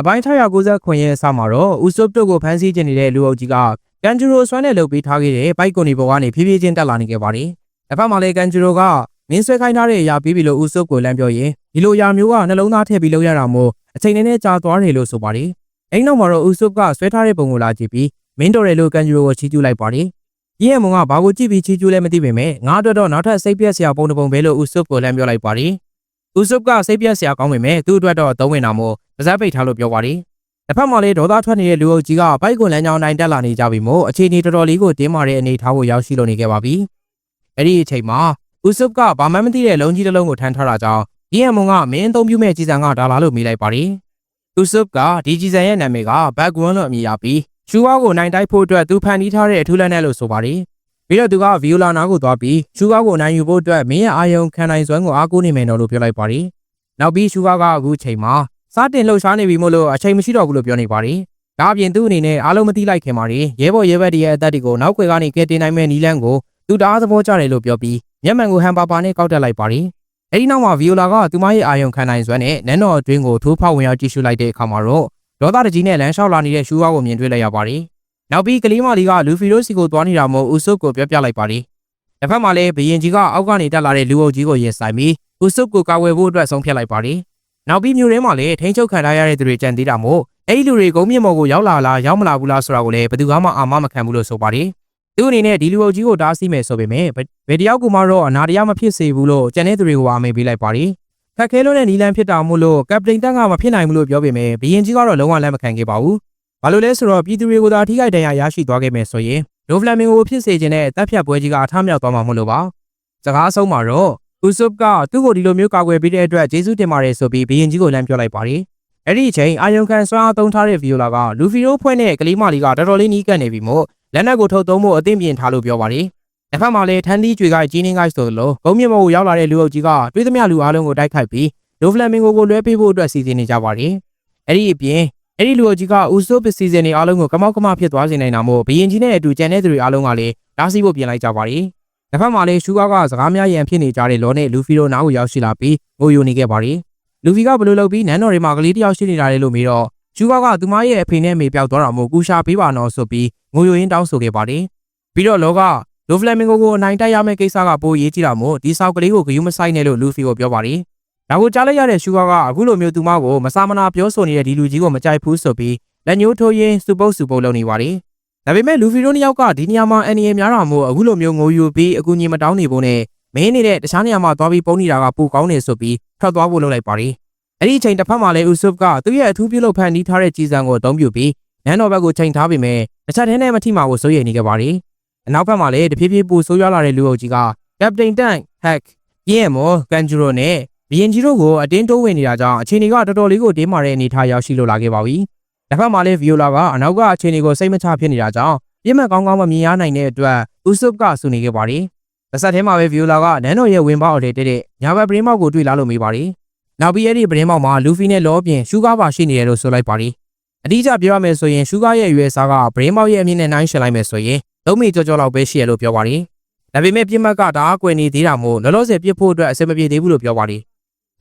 အပိုင်း690ရဲ့အစမှာတော့ဦးစုပ်တို့ကိုဖမ်းဆီးခြင်းနေတဲ့လူအုပ်ကြီးကကန်ဂျူရိုဆွမ်းနဲ့လှုပ်ပြီးထားခဲ့တဲ့ပိုက်ကွန်ဒီဘောကနေဖြည်းဖြည်းချင်းတက်လာနေခဲ့ပါတယ်။တစ်ဖက်မှာလည်းကန်ဂျူရိုကမင်းဆွဲခိုင်းထားတဲ့အရာပြီးပြီလို့ဦးစုပ်ကိုလမ်းပြောရင်ဒီလိုအရာမျိုးကနှလုံးသားထည့်ပြီးလုပ်ရတာမို့အချိန်နဲ့နဲ့ကြာသွားတယ်လို့ဆိုပါတယ်။အဲ့နောက်မှာတော့ဦးစုပ်ကဆွဲထားတဲ့ပုံကိုလာကြည့်ပြီးမင်းတော်တယ်လို့ကန်ဂျူရိုကိုချီးကျူးလိုက်ပါတယ်။ကြီးရဲ့မုံကဘာကိုကြည့်ပြီးချီးကျူးလဲမသိပေမဲ့ငါအတွက်တော့နောက်ထပ်စိတ်ပြက်စရာပုံတစ်ပုံပဲလို့ဦးစုပ်ကိုလမ်းပြောလိုက်ပါတယ်။ ဦးစုပ်ကစိတ်ပြက်စရာကောင်းပေမဲ့သူ့အတွက်တော့သုံးဝင်တာမို့ပါဇက်ပိတ်ထားလို့ပြောပါတယ်။တစ်ဖက်မှာလည်းဒေါသထွက်နေတဲ့လူအုပ်ကြီးကဘိုက်ကွန်လမ်းကြောင်းတိုင်းတက်လာနေကြပြီမို့အခြေအနေတော်တော်လေးကိုတင်းမာတဲ့အနေအထားကိုရောက်ရှိလို့နေခဲ့ပါပြီ။အဲ့ဒီအချိန်မှာဦးစုပ်ကဘာမှမသိတဲ့လုံးကြီးတစ်လုံးကိုထမ်းထားတာကြောင့်ဒီယမွန်ကမင်းအသုံးပြုမဲ့ကြီးစံကဒါလာလို့မိလိုက်ပါတယ်။ဦးစုပ်ကဒီကြီးစံရဲ့နာမည်ကဘက်ကွန်လို့အမည်ရပြီးရှူဝါကိုနိုင်တိုက်ဖို့အတွက်သူဖန်တီးထားတဲ့အထူးလက်နဲ့လို့ဆိုပါတယ်။ ပြီးတော့သူကဗီယိုလာနာကိုသွားပြီးရှူဝါကိုနိုင်ယူဖို့အတွက်မင်းရဲ့အာယုံခံနိုင်စွမ်းကိုအားကိုးနေမယ်နော်လို့ပြောလိုက်ပါတယ်။နောက်ပြီးရှူဝါကအခုချိန်မှာစတင်လှုပ်ရှားနေပြီမို့လို့အချိန်မရှိတော့ဘူးလို့ပြောနေပါတယ်။ဒါအပြင်သူ့အနေနဲ့အားလုံးမသိလိုက်ခင်ပါလေရဲဘော်ရဲဘက်တရဲ့အသက်တွေကိုနောက်ွယ်ကနေကယ်တင်နိုင်မဲ့နီလန်းကိုသူတအားသဘောကျတယ်လို့ပြောပြီးမျက်မှန်ကိုဟန်ပါပါနဲ့ကောက်တက်လိုက်ပါတယ်။အဲဒီနောက်မှာဗီယိုလာကသူမရဲ့အာယုံခံနိုင်စွမ်းနဲ့နန်းတော်အတွင်းကိုထိုးဖောက်ဝင်ရောက်ကြည့်ရှုလိုက်တဲ့အခါမှာတော့ဒေါသတကြီးနဲ့လမ်းလျှောက်လာနေတဲ့ရှူဝါကိုမြင်တွေ့လိုက်ရပါတယ်။ နောက်ပြီးကလေးမလေးကလူဖီရိုစီကိုသွားနေတာမို့ဦးစုပ်ကိုပြောပြလိုက်ပါတယ်။တစ်ဖက်မှာလည်းဘရင်ကြီးကအောက်ကနေတက်လာတဲ့လူအုပ်ကြီးကိုရင်ဆိုင်ပြီးဦးစုပ်ကိုကာဝယ်ဖို့အတွက်ဆုံးဖြတ်လိုက်ပါတယ်။နောက်ပြီးမြို့ထဲမှာလည်းထိန်းချုပ်ခံထားရတဲ့သူတွေကြံသေးတာမို့အဲ့ဒီလူတွေကုန်းမြင့်မော်ကိုရောက်လာလားရောက်မလာဘူးလားဆိုတာကိုလည်းဘယ်သူမှအာမမခံဘူးလို့ဆိုပါတယ်။သူအနေနဲ့ဒီလူအုပ်ကြီးကိုတားဆီးမယ်ဆိုပေမဲ့ဘယ်တယောက်ကမှတော့အနာတရားမဖြစ်စေဘူးလို့ကြံတဲ့သူတွေကိုအာမေးပေးလိုက်ပါတယ်။ခက်ခဲလို့တဲ့နီလန်ဖြစ်တာမို့လို့ကပတိန်တန်းကမဖြစ်နိုင်ဘူးလို့ပြောပေမဲ့ဘရင်ကြီးကတော့လုံးဝလက်မခံခဲ့ပါဘူး။ ဘာလို့လဲဆိုတော့ပြည်သူတွေကိုသာထိခိုက်ဒဏ်ရာရရှိသွားခဲ့မယ်ဆိုရင်ဒိုဖလမင်ကိုဖြစ်စေခြင်းနဲ့တပ်ဖြတ်ပွဲကြီးကအထမြောက်သွားမှာမို့လို့ပါ။စကားဆုံးမှာတော့ဥဆုပ်ကသူ့ကိုဒီလိုမျိုးကာကွယ်ပေးတဲ့အတွက်ကျေးဇူးတင်ပါတယ်ဆိုပြီးဘရင်ကြီးကိုလမ်းပြောလိုက်ပါတယ်။အဲ့ဒီအချိန်အာယုံခံဆွမ်းအားသုံးထားတဲ့ဗီယိုလာကလူဖီရိုဖွဲ့နဲ့ကလေးမလေးကတော်တော်လေးနီးကပ်နေပြီမို့လက်နက်ကိုထုတ်သုံးဖို့အသင့်ပြင်ထားလို့ပြောပါတယ်။တစ်ဖက်မှာလည်းထန်းသီးကြွေကကြီးနှင်းကိုက်ဆိုသလိုဘုံမြင့်မော်ကိုရောက်လာတဲ့လူအုပ်ကြီးကတွေးသမျှလူအားလုံးကိုတိုက်ခိုက်ပြီးဒိုဖလမင်ကိုကိုလွှဲပေးဖို့အတွက်စီစဉ်နေကြပါတယ်။အဲ့ဒီအပြင် အဲ့ဒီလူအုပ်ကြီးကဥဆိုးပစီစဉ်တွေအားလုံးကိုကမောက်ကမဖြစ်သွားစေနိုင်တာမို့ဘရင်ကြီးနဲ့အတူကြံတဲ့သူတွေအားလုံးကလည်းတားဆီးဖို့ပြင်လိုက်ကြပါတယ်။တစ်ဖက်မှာလည်းရှူကားကစကားများရန်ဖြစ်နေကြတဲ့လောနဲ့လူဖီတို့နားကိုရောက်ရှိလာပြီးငိုယိုနေခဲ့ပါတယ်။လူဖီကဘလို့လုပ်ပြီးနန်းတော်တွေမှာကလေးတယောက်ရှိနေတာလေလို့မေးတော့ရှူကားကသူမရဲ့အဖေနဲ့မေပြောက်သွားတာမို့ကူရှာပေးပါနော်ဆိုပြီးငိုယိုရင်းတောင်းဆိုခဲ့ပါတယ်။ပြီးတော့လောကလိုဖလမင်ကိုကိုအနိုင်တိုက်ရမယ့်ကိစ္စကပိုရေးကြည့်တာမို့ဒီဆောက်ကလေးကိုဂယုမဆိုင်နဲ့လို့လူဖီကိုပြောပါတယ်။ ဒါကိုကြားလိုက်ရတဲ့ရှူကားကအခုလိုမျိုးသူမကိုမစာမနာပြောဆိုနေတဲ့ဒီလူကြီးကိုမကြိုက်ဘူးဆိုပြီးလက်ညှိုးထိုးရင်းစူပုတ်စူပုတ်လုပ်နေပါတယ်။ဒါပေမဲ့လူဖီတို့နှစ်ယောက်ကဒီနေရာမှာအန်နီရဲ့များတာမို့အခုလိုမျိုးငိုယူပြီးအကူကြီးမတောင်းနေဖို့နဲ့မင်းနေတဲ့တခြားနေရာမှာသွားပြီးပုံနေတာကပိုကောင်းနေဆိုပြီးထွက်သွားဖို့လုပ်လိုက်ပါတယ်။အဲ့ဒီအချိန်တစ်ဖက်မှာလည်းဥဆုပ်ကသူ့ရဲ့အထူးပြုလုပ်ဖန်တီးထားတဲ့ကြီးစံကိုအသုံးပြုပြီးနန်းတော်ဘက်ကိုချိန်ထားပေမဲ့တစ်ချက်တည်းနဲ့မထိမှာကိုစိုးရိမ်နေကြပါတယ်။အနောက်ဘက်မှာလည်းတဖြည်းဖြည်းပူဆိုးရွားလာတဲ့လူအုပ်ကြီးကကပတိန်တန့်ဟက်ပြင်းမော်ကန်ဂျူရိုနဲ့ ဘီယင်ဂျီတို့ကိုအတင်းတိုးဝင်နေတာကြောင့်အခြေအနေကတော်တော်လေးကိုတင်းမာတဲ့အနေအထားရောက်ရှိလို့လာခဲ့ပါပြီ။တစ်ဖက်မှာလည်းဗီယိုလာကအနောက်ကအအခြေအနေကိုစိတ်မချဖြစ်နေတာကြောင့်ပြင်းမဲ့ကောင်းကောင်းမမြင်ရနိုင်တဲ့အတွက်ဥဆုပ်ကဆူနေခဲ့ပါတယ်။တစ်ဆက်တည်းမှာပဲဗီယိုလာကနန်းတော်ရဲ့ဝင်ပေါက်အထည်တဲ့ညာဘက်ပရင်းမောက်ကိုတွေ့လာလို့မေးပါတယ်။နောက်ပြီးအဲ့ဒီပရင်းမောက်မှာလူဖီနဲ့လောပြင်ရှူကားပါရှိနေတယ်လို့ဆိုလိုက်ပါတယ်။အတိအကျပြောရမယ်ဆိုရင်ရှူကားရဲ့အရွယ်စားကပရင်းမောက်ရဲ့အမြင့်နဲ့နှိုင်းယှဉ်လိုက်မယ်ဆိုရင်သုံးမီကြောကြောလောက်ပဲရှိရလို့ပြောပါတယ်။ဒါပေမဲ့ပြစ်မှတ်ကတအားကွယ်နေသေးတာမို့လောလောဆယ်ပြစ်ဖို့အတွက်အဆင်မပြေသေးဘူးလို့ပြောပါတယ်။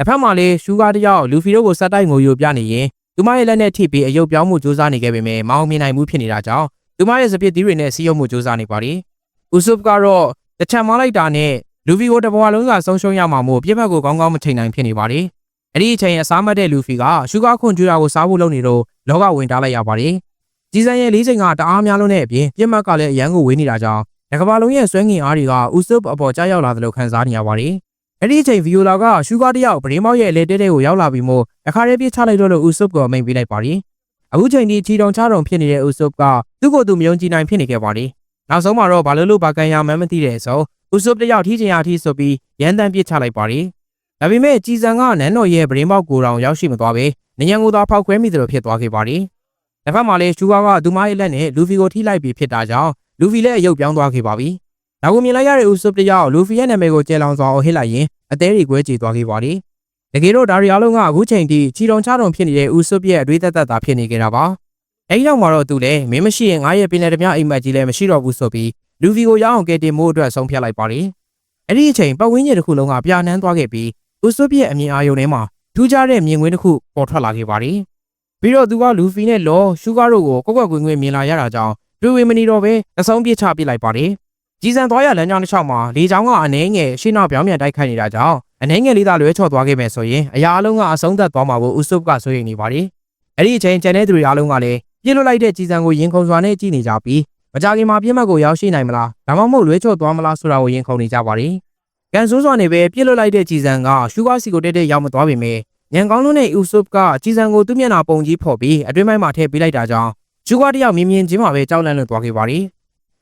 တစ်ဖက်မှာလည်းရှူကားတယောက်လူဖီတို့ကိုစက်တိုက်ငိုယိုပြနေရင်သူမရဲ့လက်နဲ့ထိပြီးအယုတ်ပြောင်းမှုစူးစမ်းနေခဲ့ပေမဲ့မအောင်မြင်နိုင်မှုဖြစ်နေတာကြောင့်သူမရဲ့စပစ်သီးတွေနဲ့စီးရုံမှုစူးစမ်းနေပါတယ်။ဥဆုပ်ကတော့တချံမလိုက်တာနဲ့လူဖီကိုတဘွားလုံးကဆုံးရှုံးရမှာမို့ပြစ်မှတ်ကိုကောင်းကောင်းမချိန်နိုင်ဖြစ်နေပါတယ်။အဲ့ဒီအချိန်အစားမတ်တဲ့လူဖီကရှူကားခွန်ကျွတာကိုစားဖို့လုပ်နေတော့လောကဝင်ထားလိုက်ရပါတယ်။ကြီးစံရဲ့လေးချိန်ကတအားများလုံးတဲ့အပြင်ပြစ်မှတ်ကလည်းအရန်ကိုဝေးနေတာကြောင့်တကဘာလုံးရဲ့ဆွဲငင်အားတွေကဥဆုပ်အပေါ်ကြားရောက်လာသလိုခံစားနေရပါတယ်။ အဲ့ဒီအချိန်ဗီယိုလာကရှူကားတယောက်ပရင်းမောက်ရဲ့အလေတဲတဲကိုရောက်လာပြီးမို့အခါရဲပြစ်ချလိုက်တော့လို့ဥဆုပ်ကိုအမိန်ပေးလိုက်ပါတယ်။အခုချိန်ဒီချီတုံချတုံဖြစ်နေတဲ့ဥဆုပ်ကသူ့ကိုယ်သူမယုံကြည်နိုင်ဖြစ်နေခဲ့ပါတယ်။နောက်ဆုံးမှာတော့ဘာလို့လို့ဘာကန်ရမှန်းမသိတဲ့ဆိုဥဆုပ်တယောက်ထိချင်ရထိဆိုပြီးရန်တမ်းပြစ်ချလိုက်ပါတယ်။ဒါပေမဲ့ကြည်စံကနန်းတော်ရဲ့ပရင်းမောက်ကိုတောင်ရောက်ရှိမသွားပဲနယံကိုသာဖောက်ခွဲမိသလိုဖြစ်သွားခဲ့ပါတယ်။တစ်ဖက်မှာလည်းရှူကားကသူမရဲ့လက်နဲ့လူဖီကိုထိလိုက်ပြီးဖြစ်တာကြောင့်လူဖီလည်းအယုတ်ပြောင်းသွားခဲ့ပါပြီ။ နောက်ကိုမြင်လိုက်ရတဲ့ဥဆုပ်တယောက်လူဖီရဲ့နာမည်ကိုကျဲလောင်စွာအဟစ်လိုက်ရင်အသေးတွေကွဲကြေသွားခဲ့ပါတယ်။တကယ်တော့ဒါရီအားလုံးကအခုချိန်ထိချီတုံချတုံဖြစ်နေတဲ့ဥဆုပ်ရဲ့အတွေးသက်သက်သာဖြစ်နေကြတာပါ။အဲဒီနောက်မှာတော့သူလည်းမင်းမရှိရင်ငါရဲ့ပင်လယ်ဓမြအိမ်မက်ကြီးလည်းမရှိတော့ဘူးဆိုပြီးလူဖီကိုရအောင်ကဲတင်မို့အတွက်ဆုံးဖြတ်လိုက်ပါတယ်။အဲ့ဒီအချိန်ပတ်ဝန်းကျင်တစ်ခုလုံးကပြာနှမ်းသွားခဲ့ပြီးဥဆုပ်ရဲ့အမြင်အာရုံထဲမှာထူးခြားတဲ့မြင်ကွင်းတစ်ခုပေါ်ထွက်လာခဲ့ပါတယ်။ပြီးတော့သူကလူဖီနဲ့လောရှူကာတို့ကိုကွက်ကွက်ကွင်းကွင်းမြင်လာရတာကြောင့်တွေ့ဝေမနေတော့ပဲအဆုံးပြစ်ချပစ်လိုက်ပါတယ်။ ကြီးစံသွားရလမ်းကြောင်းတစ်လျှောက်မှာလေချောင်းကအနှဲငယ်ရှင်းနောက်ပြောင်းပြန်တိုက်ခိုက်နေတာကြောင့်အနှဲငယ်လေးသာလွဲချော့သွားခဲ့မယ်ဆိုရင်အရာအလုံးကအဆုံးသတ်သွားမှာကိုဥဆုပ်ကစိုးရိမ်နေပါတယ်။အဲ့ဒီအချိန်ကျန်တဲ့သူတွေအားလုံးကလည်းပြစ်လွတ်လိုက်တဲ့ကြီးစံကိုရင်ခုန်စွာနဲ့ကြည့်နေကြပြီးမကြခင်မှာပြစ်မှတ်ကိုရောက်ရှိနိုင်မလားဒါမှမဟုတ်လွဲချော့သွားမလားဆိုတာကိုရင်ခုန်နေကြပါတယ်။ကန်ဆိုးစွာနေပဲပြစ်လွတ်လိုက်တဲ့ကြီးစံကရှူကာစီကိုတက်တက်ရောက်မသွားပေမဲ့ညံကောင်းလုံးနဲ့ဥဆုပ်ကကြီးစံကိုသူ့မျက်နှာပုံကြီးဖော်ပြီးအတွင်းပိုင်းမှာထည့်ပေးလိုက်တာကြောင့်ရှူကာတယောက်မြင်မြင်ချင်းမှာပဲကြောက်လန့်လွတ်သွားခဲ့ပါတယ်။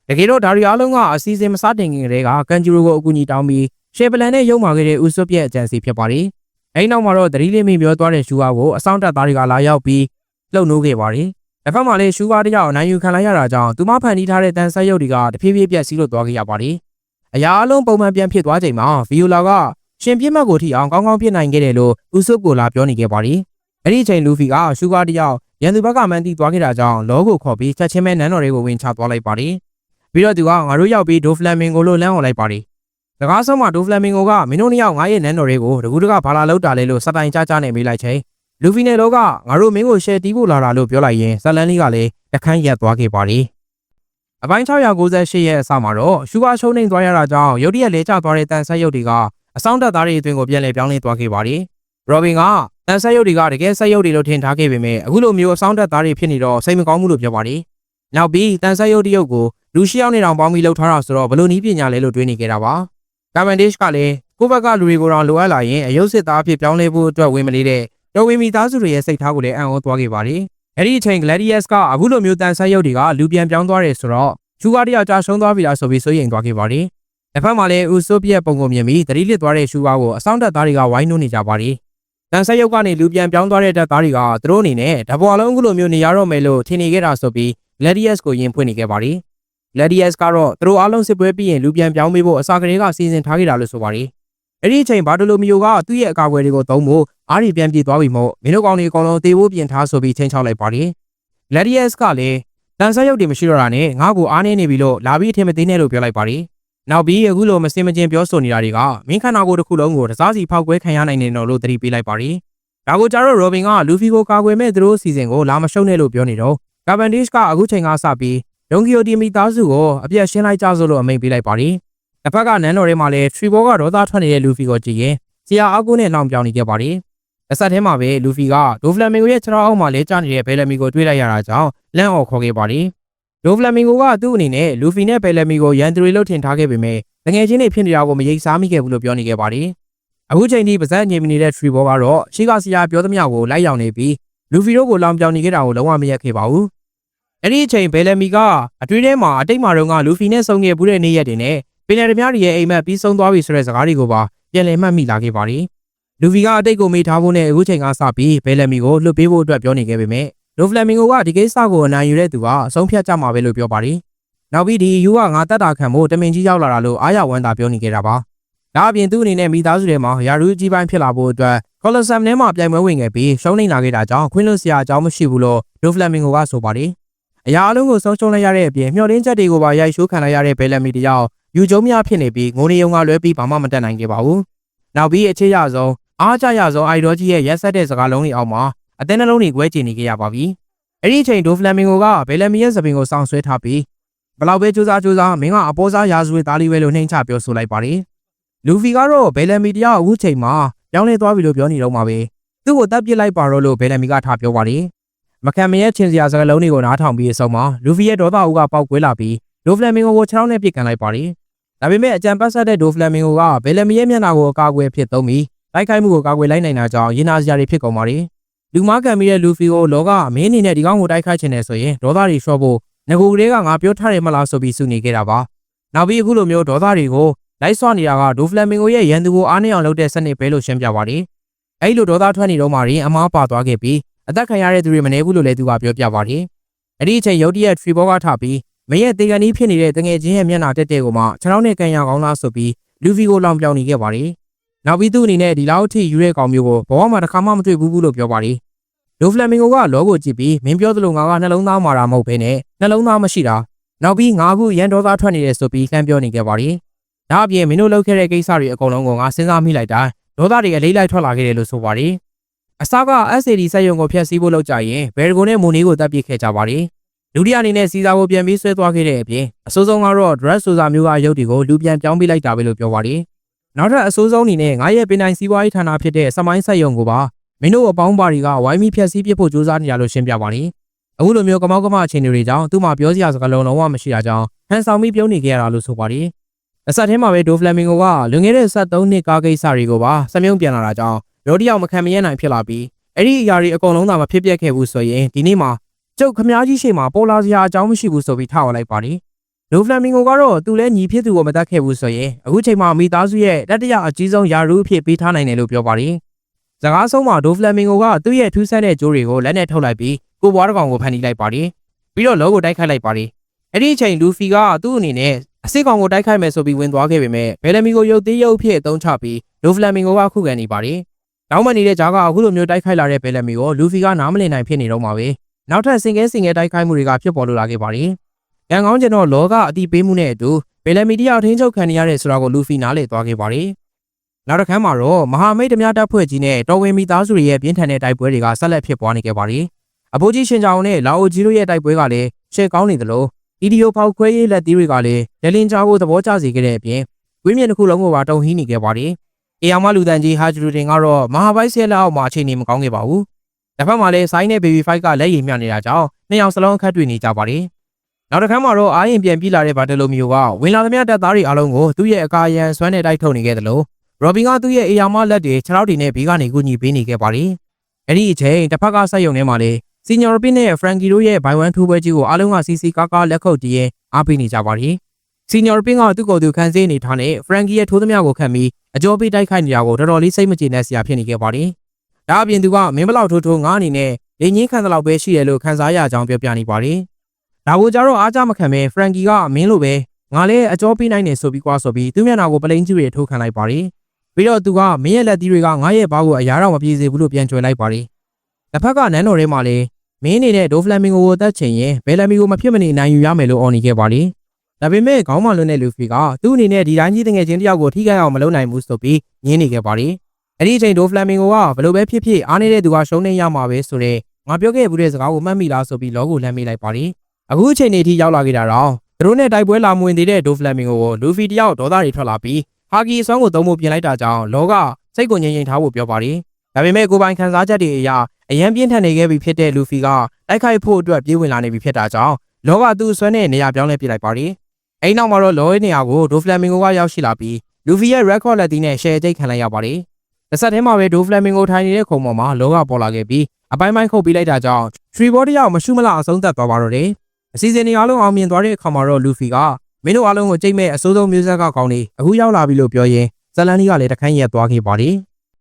တကယ်တော့ဒါရီအားလုံးကအစီအစဉ်မစတင်ခင်ကတည်းကကန်ဂျူရိုကိုအကူအညီတောင်းပြီးရှေပလန်နဲ့ရုံမာခဲ့တဲ့ဥဆုပ်ရဲ့အကြံစီဖြစ်ပါတယ်။အဲဒီနောက်မှာတော့သတိလေးမိပြောသွားတဲ့ရှူကာကိုအဆောင်တက်သားတွေကလာရောက်ပြီးလှုပ်နိုးခဲ့ပါတယ်။တစ်ဖက်မှာလည်းရှူကာတယောက်အနိုင်ယူခံလိုက်ရတာကြောင့်သူမဖန်တီးထားတဲ့တန်ဆက်ရုပ်တွေကတဖြည်းဖြည်းပြက်စီးလို့သွားခဲ့ရပါတယ်။အရာအလုံးပုံမှန်ပြန်ဖြစ်သွားချိန်မှာဗီယိုလာကရှင်ပြစ်မှတ်ကိုထိအောင်ကောင်းကောင်းဖြစ်နိုင်ခဲ့တယ်လို့ဥဆုပ်ကိုလာပြောနေခဲ့ပါတယ်။အဲ့ဒီအချိန်လူဖီကရှူကာတယောက်ရန်သူဘက်ကမှန်တီးသွားခဲ့တာကြောင့်လောကိုခေါ်ပြီးချက်ချင်းပဲနန်းတော်တွေကိုဝင်ချသွားလိုက်ပါတယ်။ ပြီးတော့သူကငါတို့ရောက်ပြီးဒိုဖလန်မင်ကိုလို့လမ်းအောင်လိုက်ပါတယ်။စကားဆုံးမှာဒိုဖလန်မင်ကိုကမင်းတို့နှစ်ယောက်ငါရဲ့နန်းတော်တွေကိုတကူတကဘာလာလောက်တာလဲလို့စတိုင်ကြကြနဲ့မေးလိုက်ချိန်လူဖီနဲ့လောကငါတို့မင်းကိုရှယ်တီးဖို့လာတာလို့ပြောလိုက်ရင်ဇလန်လေးကလည်းတခန်းရက်သွားခဲ့ပါတယ်။အပိုင်း698ရဲ့အစမှာတော့ရှူကာရှုံးနေသွားရတာကြောင့်ရုတ်တရက်လဲကျသွားတဲ့တန်ဆက်ရုပ်တွေကအဆောင်တက်သားတွေအတွင်းကိုပြန်လည်ပြောင်းလဲသွားခဲ့ပါတယ်။ရောဘင်ကတန်ဆက်ရုပ်တွေကတကယ်ဆက်ရုပ်တွေလို့ထင်ထားခဲ့ပေမဲ့အခုလိုမျိုးအဆောင်တက်သားတွေဖြစ်နေတော့စိတ်မကောင်းဘူးလို့ပြောပါတယ်။ နောက်ပြီးတန်ဆက်ရုပ်တရုပ်ကိုလူရှိရောက်နေတောင်ပေါင်းပြီးလှုပ်ထားတာဆိုတော့ဘလို့နီးပညာလဲလို့တွေးနေခဲ့တာပါ။ကာဗန်ဒစ်ကလည်းကိုယ့်ဘက်ကလူတွေကိုတော့လိုအပ်လာရင်အယုတ်စစ်သားအဖြစ်ပြောင်းလဲဖို့အတွက်ဝင်မလေးတဲ့တော်ဝင်မိသားစုတွေရဲ့စိတ်ထားကိုလည်းအံ့ဩသွားခဲ့ပါတယ်။အဲ့ဒီအချိန် Gladius ကအခုလိုမျိုးတန်ဆက်ရုပ်တွေကလူပြန်ပြောင်းသွားတယ်ဆိုတော့ချူကာတယောက်ကြာရှုံးသွားပြီလားဆိုပြီးစိုးရိမ်သွားခဲ့ပါတယ်။တစ်ဖက်မှာလည်းဦးဆိုဗီယက်ပုံကိုမြင်ပြီးတတိလစ်သွားတဲ့ရှူကာကိုအဆောင်တက်သားတွေကဝိုင်းနှိုးနေကြပါတယ်။တန်ဆက်ရုပ်ကနေလူပြန်ပြောင်းသွားတဲ့တပ်သားတွေကသူတို့အနေနဲ့ဓာပေါ်လုံးအခုလိုမျိုးနေရတော့မယ်လို့ထင်နေခဲ့တာဆိုပြီး Gladius ကိုယင်ဖွင့်နေခဲ့ပါတယ်။ Gladius ကတော့သူတို့အားလုံးစစ်ပွဲပြီးရင်လူပြန်ပြောင်းပေးဖို့အစာကလေးကစီစဉ်ထားခဲ့တာလို့ဆိုပါတယ်။အဲ့ဒီအချိန်ဘာဒလိုမီယိုကသူ့ရဲ့အကာအကွယ်တွေကိုသုံးဖို့အားရီပြန်ပြေးသွားပြီမို့မင်းတို့ကောင်တွေအကုန်လုံးတေဖို့ပြင်ထားဆိုပြီးချင်းချောက်လိုက်ပါတယ်။ Gladius ကလည်းတန်ဆက်ရုပ်တွေမရှိတော့တာနဲ့ငါ့ကိုအားနေနေပြီလို့လာပြီးအထင်မသေးနဲ့လို့ပြောလိုက်ပါတယ်။နောက်ပြီးအခုလိုမစင်မချင်းပြောဆိုနေတာတွေကမင်းခန္ဓာကိုယ်တစ်ခုလုံးကိုတစားစီဖောက်ကွဲခံရနိုင်နေတော့လို့သတိပေးလိုက်ပါတယ်။ဒါကိုကြတော့ရောဘင်ကလူဖီကိုကာကွယ်မဲ့သူတို့အစီအစဉ်ကိုလာမရှုံးနဲ့လို့ပြောနေတော့ ကာဗန်ဒစ်ကအခုချိန်ကစပြီးဒုံကီယိုတီမီသားစုကိုအပြတ်ရှင်းလိုက်ကြစို့လို့အမိန့်ပေးလိုက်ပါတယ်။တစ်ဖက်ကနန်းတော်ထဲမှာလည်းထရီဘောကဒေါသထွက်နေတဲ့လူဖီကိုကြည့်ရင်ဆရာအကူနဲ့လောင်ပြောင်နေခဲ့ပါတယ်။အဆက်ထဲမှာပဲလူဖီကဒိုဖလမင်ကိုရဲ့ခြေထောက်အောက်မှာလဲကျနေတဲ့ဘယ်လမီကိုတွေးလိုက်ရတာကြောင့်လန့်အော်ခေါ်ခဲ့ပါတယ်။ဒိုဖလမင်ကိုကသူ့အနေနဲ့လူဖီနဲ့ဘယ်လမီကိုရန်သူတွေလို့ထင်ထားခဲ့ပေမဲ့တငယ်ချင်းတွေဖြစ်နေတာကိုမရိပ်စားမိခဲ့ဘူးလို့ပြောနေခဲ့ပါတယ်။အခုချိန်ထိပါဇက်ငြိမ်နေတဲ့ထရီဘောကတော့ရှေ့ကဆရာပြောသမျှကိုလိုက်ရောက်နေပြီးလူဖီတို့ကိုလောင်ပြောင်နေခဲ့တာကိုလုံးဝမရက်ခဲ့ပါဘူး။ အဲ့ဒီအချိန်ဘယ်လမီကအတွင်းထဲမှာအတိတ်မှာတော့ကလူဖီနဲ့ဆုံခဲ့ဘူးတဲ့နေ့ရက်တွေနဲ့ပင်လယ်ဓမြတွေရဲ့အိမ်မက်ပြီးဆုံးသွားပြီဆိုတဲ့စကားတွေကိုပါပြန်လည်မှတ်မိလာခဲ့ပါတယ်။လူဖီကအတိတ်ကိုမေ့ထားဖို့နဲ့အခုချိန်ကစပြီးဘယ်လမီကိုလွတ်ပေးဖို့အတွက်ပြောနေခဲ့ပေမဲ့လိုဖလမင်ဂိုကဒီကိစ္စကိုအနိုင်ယူတဲ့သူကအဆုံးဖြတ်ကြမှာပဲလို့ပြောပါတယ်။နောက်ပြီးဒီယူကငါတက်တာခံဖို့တမင်ကြီးရောက်လာတာလို့အားရဝမ်းသာပြောနေခဲ့တာပါ။ဒါအပြင်သူ့အနေနဲ့မိသားစုထဲမှာယာရူးကြီးပိုင်းဖြစ်လာဖို့အတွက်ကော်လဆမ်ထဲမှာပြိုင်ပွဲဝင်ခဲ့ပြီးရှုံးနေလာခဲ့တာကြောင့်ခွင်းလွတ်စရာအကြောင်းမရှိဘူးလို့လိုဖလမင်ဂိုကဆိုပါတယ်။ အရာအလုံးကိုဆုံးရှုံးလိုက်ရတဲ့အပြင်မျှော်လင့်ချက်တွေကိုပါရိုက်ရှိုးခံလိုက်ရတဲ့ဘယ်လမီတယောက်ယူကျုံများဖြစ်နေပြီးငိုနေုံကလွဲပြီးဘာမှမတတ်နိုင်ခဲ့ပါဘူး။နောက်ပြီးအခြေရဆုံးအားကြရဆုံးအိုင်ဒေါကြီးရဲ့ရက်ဆက်တဲ့စကားလုံးတွေအောက်မှာအသင်းနှလုံးတွေကွဲချင်နေခဲ့ရပါပြီ။အဲ့ဒီအချိန်ဒိုဖလမင်ဂိုကဘယ်လမီရဲ့သပင်ကိုစောင့်ဆွဲထားပြီးဘလောက်ပဲစူးစမ်းစူးစမ်းမင်းကအပေါ်စားရာဇဝေသားလေးပဲလို့နှိမ့်ချပြောဆိုလိုက်ပါတယ်။လူဖီကတော့ဘယ်လမီတယောက်အခုချိန်မှာပြောင်းလဲသွားပြီလို့ပြောနေတော့မှာပဲ။သူ့ကိုတပ်ပစ်လိုက်ပါတော့လို့ဘယ်လမီကထားပြောပါတယ်။ မခံမရဲ့ချင်းစရာစကားလုံးတွေကိုနားထောင်ပြီးအဆုံးမှာလူဖီရဲ့ဒေါသအူကပေါက်ကွဲလာပြီးဒိုဖလမင်ဂိုကိုခြေထောက်နဲ့ပစ်ကန်လိုက်ပါတယ်။ဒါပေမဲ့အကြံပတ်ဆက်တဲ့ဒိုဖလမင်ဂိုကဘယ်လမီရဲ့မျက်နှာကိုအကာအကွယ်ဖြစ်သုံးပြီးတိုက်ခိုက်မှုကိုကာကွယ်လိုက်နိုင်တာကြောင့်ရင်နာစရာတွေဖြစ်ကုန်ပါတယ်။လူမားခံပြီးတဲ့လူဖီကိုလောကမင်းအနေနဲ့ဒီကောင်ကိုတိုက်ခိုက်ချင်တယ်ဆိုရင်ဒေါသတွေလျှော့ဖို့ငကိုကလေးကငါပြောထားတယ်မလားဆိုပြီးစုနေခဲ့တာပါ။နောက်ပြီးအခုလိုမျိုးဒေါသတွေကိုလိုက်ဆွနေတာကဒိုဖလမင်ဂိုရဲ့ရန်သူကိုအားနေအောင်လုပ်တဲ့စနစ်ပဲလို့ရှင်းပြပါတယ်။အဲဒီလိုဒေါသထွက်နေတော့မှရင်အမားပါသွားခဲ့ပြီး အသက်ခံရတဲ့သူတွေမနေဘူးလို့လည်းသူကပြောပြပါတယ်။အဲ့ဒီအချိန်ရုတ်တရက်ထရီဘောကထပြီးမရဲ့တေကန်ကြီးဖြစ်နေတဲ့တငယ်ချင်းရဲ့မျက်နှာတက်တဲ့ကိုမှခြေထောက်နဲ့ကန်ရကောင်းလားဆိုပြီးလူဗီကိုလောင်ပြောင်နေခဲ့ပါတယ်။နောက်ပြီးသူ့အနေနဲ့ဒီလောက်အထိယူရဲကောင်မျိုးကိုဘဝမှာတစ်ခါမှမတွေ့ဘူးဘူးလို့ပြောပါတယ်။ဒိုဖလမင်ဂိုကလောကိုကြည့်ပြီးမင်းပြောသလိုငါကနှလုံးသားမာတာမဟုတ်ဘဲနဲ့နှလုံးသားမရှိတာနောက်ပြီးငါအခုရန်ဒေါသထွက်နေတယ်ဆိုပြီးလှမ်းပြောနေခဲ့ပါတယ်။ဒါအပြင်မင်းတို့လုပ်ခဲ့တဲ့ကိစ္စတွေအကုန်လုံးကိုငါစဉ်းစားမိလိုက်တာဒေါသတွေအလေးလိုက်ထွက်လာခဲ့တယ်လို့ဆိုပါတယ်။ အစားက SAD စက်ရုံကိုဖျက်ဆီးဖို့လုပ်ကြရင်ဘယ်ဒဂိုနဲ့မိုနီကိုတပ်ပစ်ခဲ့ကြပါတယ်လူဒီအနေနဲ့စီစာကိုပြန်ပြီးဆွဲသွားခဲ့တဲ့အပြင်အစိုးဆုံးကတော့ dress ဆိုစာမျိုးကအရုပ်တွေကိုလူပြန်ပြောင်းပေးလိုက်တာပဲလို့ပြောပါတယ်နောက်ထပ်အစိုးဆုံးအနေနဲ့ငါရဲ့ပင်တိုင်းစီးပွားရေးဌာနဖြစ်တဲ့စမိုင်းစက်ရုံကိုပါမင်းတို့အပေါင်းပါတွေကဝိုင်းပြီးဖျက်ဆီးပစ်ဖို့ကြိုးစားနေကြလို့ရှင်းပြပါတယ်အခုလိုမျိုးကမောက်ကမအခြေအနေတွေကြောင့်သူ့မှာပြောစရာစကားလုံးလုံးဝမရှိတာကြောင့်ဟန်ဆောင်ပြီးပြုံးနေကြရတာလို့ဆိုပါတယ် အဆက်ထဲမှာပဲဒိုဖလမင်ဂိုကလွန်ခဲ့တဲ့73နှစ်ကားကိစ္စတွေကိုပါစမြုံပြန်လာတာကြောင့်ရိုဒီယောက်မခံမရနိုင်ဖြစ်လာပြီးအဲ့ဒီအရာတွေအကုန်လုံးသာမဖြစ်ပျက်ခဲ့ဘူးဆိုရင်ဒီနေ့မှာကျုပ်ခမားကြီးရှိမှာပေါ်လာစရာအကြောင်းမရှိဘူးဆိုပြီးထားဝလိုက်ပါတယ်ဒိုဖလမင်ဂိုကတော့သူလည်းညီဖြစ်သူကိုမတတ်ခဲ့ဘူးဆိုရင်အခုချိန်မှာမိသားစုရဲ့တတိယအကြီးဆုံးယာရူးအဖြစ်ပေးထားနိုင်တယ်လို့ပြောပါတယ်စကားဆုံးမှာဒိုဖလမင်ဂိုကသူ့ရဲ့ထူးဆန်းတဲ့ကြိုးတွေကိုလက်နဲ့ထုတ်လိုက်ပြီးကိုဘွားတစ်ကောင်ကိုဖန်တီးလိုက်ပါတယ်ပြီးတော့လောကိုတိုက်ခိုက်လိုက်ပါတယ်အဲ့ဒီအချိန်လူဖီကသူ့အနေနဲ့ အစစ်ကောင်ကိုတိုက်ခိုက်မယ်ဆိုပြီးဝင်သွားခဲ့ပေမဲ့ဘယ်လမီကိုရုပ်သေးရုပ်ဖြစ်အသုံးချပြီးဒိုဖလမင်ဂိုကခုခံနေပါတယ်နောက်မှနေတဲ့ဂျာကအခုလိုမျိုးတိုက်ခိုက်လာတဲ့ဘယ်လမီကိုလူဖီကနားမလည်နိုင်ဖြစ်နေတော့မှာပဲနောက်ထပ်စင်ကဲစင်ကဲတိုက်ခိုက်မှုတွေကဖြစ်ပေါ်လာခဲ့ပါတယ်ရန်ကောင်းကျင်တော့လောကအတိပေးမှုနဲ့အတူဘယ်လမီတယောက်ထင်းချုပ်ခံနေရတဲ့ဆိုတာကိုလူဖီနားလည်သွားခဲ့ပါတယ်နောက်တစ်ခါမှာတော့မဟာမိတ်ဓမြတပ်ဖွဲ့ကြီးနဲ့တော်ဝင်မိသားစုတွေရဲ့ပြင်းထန်တဲ့တိုက်ပွဲတွေကဆက်လက်ဖြစ်ပွားနေခဲ့ပါတယ်အဖိုးကြီးရှင်ကြောင်နဲ့လာအိုကြီးတို့ရဲ့တိုက်ပွဲကလည်းရှေ့ကောင်းနေသလို အီဒီယိုဖောက်ခွဲရေးလက်သီးတွေကလည်းလက်လင်ကြားကိုသဘောကျစေခဲ့တဲ့အပြင်ဝင်းမြင့်တစ်ခုလုံးကိုပါတုံဟီးနေခဲ့ပါတယ်။အေယာမလူတန်ကြီးဟာဂျူရီတင်ကတော့မဟာဘိုက်ဆဲလက်အောက်မှာအခြေအနေမကောင်းခဲ့ပါဘူး။တစ်ဖက်မှာလည်းဆိုင်းနဲ့ baby fight ကလက်ရည်မျှနေတာကြောင့်နှစ်ယောက်စလုံးအခက်တွေ့နေကြပါတယ်။နောက်တစ်ခါမှာတော့အာရင်ပြန်ပြေးလာတဲ့ဘာတလိုမျိုးကဝင်လာသမျှတပ်သားတွေအားလုံးကိုသူ့ရဲ့အကာအရန်ဆွမ်းနဲ့တိုက်ထုတ်နေခဲ့တယ်လို့ရော်ဘင်ကသူ့ရဲ့အေယာမလက်တွေခြေထောက်တွေနဲ့ဘေးကနေကူညီပေးနေခဲ့ပါတယ်။အဲ့ဒီအချိန်တစ်ဖက်ကဆက်ယုံထဲမှာလည်း စီနီယာပင်းနဲ့ဖရန်ကီတို့ရဲ့ဘိုင်ဝမ်ထိုးပွဲကြီးကိုအားလုံးကစီစီကားကားလက်ခုပ်တီးရင်အားပေးနေကြပါတယ်။စီနီယာပင်းကသူ့ကိုယ်သူခန်းစည်းနေထားတဲ့ဖရန်ကီရဲ့ထိုးသမျှကိုခံပြီးအကျော်ပေးတိုက်ခိုက်နေတာကိုတော်တော်လေးစိတ်မကျေနပ်စရာဖြစ်နေခဲ့ပါတယ်။ဒါအပြင်သူကမင်းဘလောက်ထိုးထိုးငါအနေနဲ့ရင်းချင်းခံတဲ့လောက်ပဲရှိတယ်လို့ခံစားရကြောင်းပြောပြနေပါတယ်။ဒါကိုကြတော့အားကြမခံပဲဖရန်ကီကမင်းလိုပဲငါလည်းအကျော်ပေးနိုင်တယ်ဆိုပြီးကွာဆိုပြီးသူ့မျက်နှာကိုပလိန်ကြီးတွေထိုးခံလိုက်ပါတယ်။ပြီးတော့သူကမင်းရဲ့လက်သီးတွေကငါရဲ့ဘားကိုအရာတော့မပြေစေဘူးလို့ပြန်ကြွယ်လိုက်ပါတယ်။တစ်ဖက်ကနန်းတော်ထဲမှာလည်း မင်းအနေနဲ့ဒိုဖလမင်ဂိုကိုတတ်ချင်ရင်ဘယ်လမီကိုမဖြစ်မနေနိုင်ယူရမယ်လို့အော်နေခဲ့ပါလေ။ဒါပေမဲ့ခေါင်းမလွန်းတဲ့လူဖီကသူ့အနေနဲ့ဒီတိုင်းကြီးတငယ်ချင်းတယောက်ကိုထိခိုက်အောင်မလုပ်နိုင်ဘူးဆိုပြီးညင်းနေခဲ့ပါလေ။အဲ့ဒီအချိန်ဒိုဖလမင်ဂိုကဘယ်လိုပဲဖြစ်ဖြစ်အားနေတဲ့သူကရှုံးနေရမှာပဲဆိုတော့ငါပြောခဲ့ဘူးတဲ့စကားကိုမှတ်မိလားဆိုပြီးလောကိုလမ်းမိလိုက်ပါလေ။အခုအချိန်နေထိရောက်လာခဲ့တာတော့သူတို့နဲ့တိုက်ပွဲလာမဝင်သေးတဲ့ဒိုဖလမင်ဂိုကိုလူဖီတယောက်ဒေါသတွေထွက်လာပြီးဟာကီအစွမ်းကိုသုံးဖို့ပြင်လိုက်တာကြောင့်လောကစိတ်ကိုငြိမ်ငြိမ်ထားဖို့ပြောပါလေ။ဒါပေမဲ့ကိုပိုင်ခံစားချက်တွေအရာ အရန်ပြင်းထန်နေခဲ့ပြီဖြစ်တဲ့လူဖီကတိုက်ခိုက်ဖို့အတွက်ပြေးဝင်လာနေပြီဖြစ်တာကြောင့်လောကသူ့ဆွဲနဲ့နေရာပြောင်းလဲပြလိုက်ပါရီအဲ့နောက်မှာတော့လောရဲ့နေရာကိုဒိုဖလမင်ဂိုကရောက်ရှိလာပြီးလူဖီရဲ့ record လက်သီးနဲ့ share တိတ်ခံလိုက်ရပါရီတစ်ဆက်တည်းမှာပဲဒိုဖလမင်ဂိုထိုင်နေတဲ့ခုံပေါ်မှာလောကပေါ်လာခဲ့ပြီးအပိုင်းပိုင်းခုတ်ပေးလိုက်တာကြောင့် tree ball တယောက်မရှုမလအဆုံးသတ်သွားပါတော့တယ်အစီအစဉ်တွေအားလုံးအောင်မြင်သွားတဲ့အခါမှာတော့လူဖီကမင်းတို့အားလုံးကိုကြိတ်မဲ့အစိုးဆုံးမျိုးဆက်ကကောင်းနေအခုရောက်လာပြီလို့ပြောရင်ဇလန်ကြီးကလည်းတခန်းရက်သွားခဲ့ပါရီ